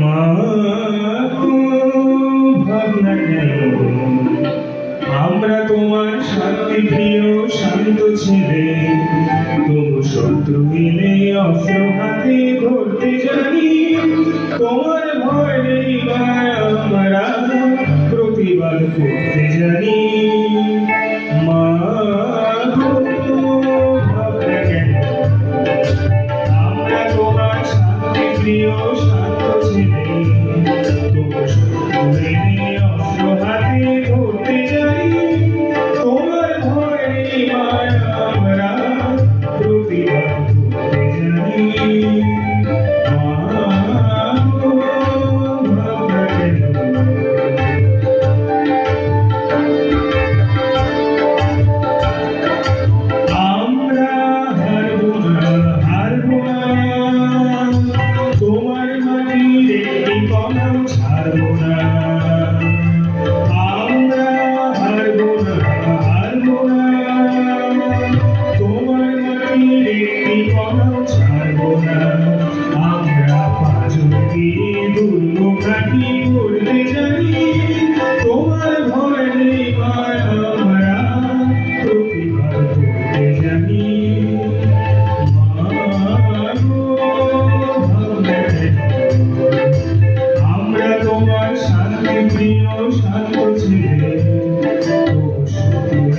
মা ভাবনা আমরা তোমার শান্তি প্রিয়, শান্ত ছেলে। তবু শত্রু মিলে অস্ত্র হাতে ধরতে জানি। তোমার ভয় নেই আমার প্রতিবাদ করতে জানি। ছাড়বো না। আমরা হারবো না হারবো না। তোমার মাটির পাঁচ দুর্গ কাটি করলে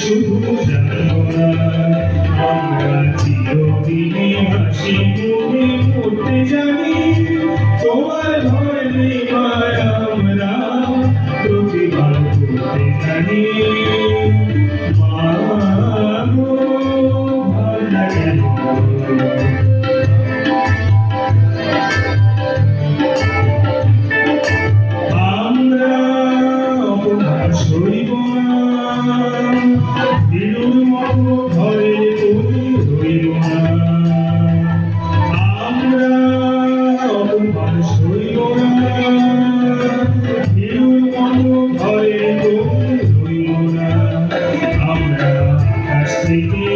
শুধু জানো আমরা হাসি মুখে পড়তে জানি Thank you.